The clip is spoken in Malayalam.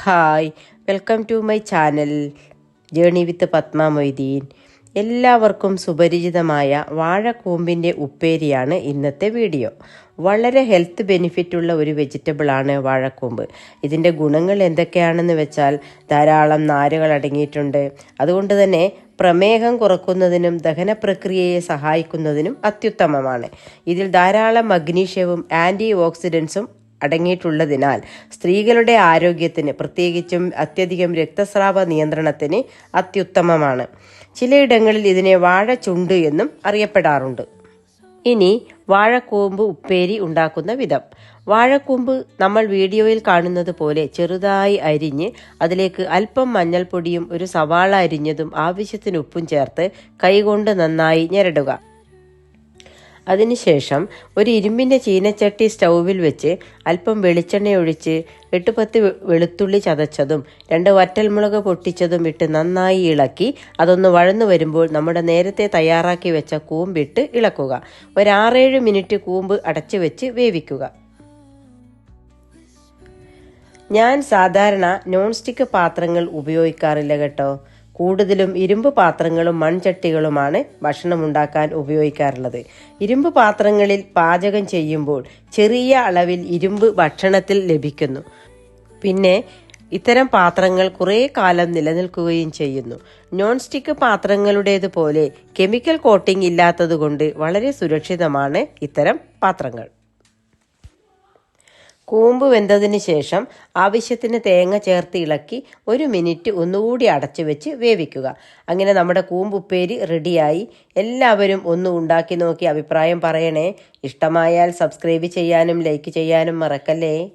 Hi welcome to my channel journey with Padma Moideen. എല്ലാവർക്കും സുപരിചിതമായ വാഴക്കൂമ്പിന്റെ ഉപ്പേരിയാണ് ഇന്നത്തെ വീഡിയോ. വളരെ ഹെൽത്ത് ബെനിഫിറ്റ് ഉള്ള ഒരു വെജിറ്റബിളാണ് വാഴക്കൂമ്പ്. ഇതിന്റെ ഗുണങ്ങൾ എന്തൊക്കെയാണെന്ന് വെച്ചാൽ ധാരാളം നാരുകൾ അടങ്ങിയിട്ടുണ്ട്. അതുകൊണ്ട് തന്നെ പ്രമേഹം കുറക്കുന്നതിനും ദഹന പ്രക്രിയയെ സഹായിക്കുന്നതിനും അത്യുത്തമമാണ്. ഇതിൽ ധാരാളം മഗ്നീഷ്യവും ആന്റി ഓക്സിഡൻസും അടങ്ങിയിട്ടുള്ളതിനാൽ സ്ത്രീകളുടെ ആരോഗ്യത്തിന് പ്രത്യേകിച്ചും അത്യധികം രക്തസ്രാവ നിയന്ത്രണത്തിന് അത്യുത്തമമാണ്. ചിലയിടങ്ങളിൽ ഇതിനെ വാഴച്ചുണ്ട് എന്നും അറിയപ്പെടാറുണ്ട്. ഇനി വാഴക്കൂമ്പ് ഉപ്പേരി ഉണ്ടാക്കുന്ന വിധം. വാഴക്കൂമ്പ് നമ്മൾ വീഡിയോയിൽ കാണുന്നത് പോലെ ചെറുതായി അരിഞ്ഞ് അതിലേക്ക് അല്പം മഞ്ഞൾപ്പൊടിയും ഒരു സവാള അരിഞ്ഞതും ആവശ്യത്തിന് ഉപ്പും ചേർത്ത് കൈകൊണ്ട് നന്നായി ഞെരടുക. അതിനുശേഷം ഒരു ഇരുമ്പിന്റെ ചീനച്ചട്ടി സ്റ്റൗവിൽ വെച്ച് അല്പം വെളിച്ചെണ്ണ ഒഴിച്ച് എട്ട് പത്ത് വെളുത്തുള്ളി ചതച്ചതും രണ്ട് വറ്റൽമുളക് പൊട്ടിച്ചതും ഇട്ട് നന്നായി ഇളക്കി അതൊന്ന് വഴന്നു വരുമ്പോൾ നമ്മുടെ നേരത്തെ തയ്യാറാക്കി വെച്ച കൂമ്പിട്ട് ഇളക്കുക. ഒരു ആറേഴ് മിനിറ്റ് കൂമ്പ് അടച്ചു വെച്ച് വേവിക്കുക. ഞാൻ സാധാരണ നോൺ സ്റ്റിക്ക് പാത്രങ്ങൾ ഉപയോഗിക്കാറില്ല കേട്ടോ. കൂടുതലും ഇരുമ്പ് പാത്രങ്ങളും മൺചട്ടികളുമാണ് ഭക്ഷണം ഉണ്ടാക്കാൻ ഉപയോഗിക്കാറുള്ളത്. ഇരുമ്പ് പാത്രങ്ങളിൽ പാചകം ചെയ്യുമ്പോൾ ചെറിയ അളവിൽ ഇരുമ്പ് ഭക്ഷണത്തിൽ ലഭിക്കുന്നു. പിന്നെ ഇത്തരം പാത്രങ്ങൾ കുറേ കാലം നിലനിൽക്കുകയും ചെയ്യുന്നു. നോൺ സ്റ്റിക്ക് പാത്രങ്ങളുടേതുപോലെ കെമിക്കൽ കോട്ടിംഗ് ഇല്ലാത്തതുകൊണ്ട് വളരെ സുരക്ഷിതമാണ് ഇത്തരം പാത്രങ്ങൾ. കൂമ്പ് വെന്തതിന് ശേഷം ആവശ്യത്തിന് തേങ്ങ ചേർത്ത് ഇളക്കി ഒരു മിനിറ്റ് ഒന്നുകൂടി അടച്ചു വെച്ച് വേവിക്കുക. അങ്ങനെ നമ്മുടെ കൂമ്പുപ്പേരി റെഡിയായി. എല്ലാവരും ഒന്ന് ഉണ്ടാക്കി നോക്കി അഭിപ്രായം പറയണേ. ഇഷ്ടമായാൽ സബ്സ്ക്രൈബ് ചെയ്യാനും ലൈക്ക് ചെയ്യാനും മറക്കല്ലേ?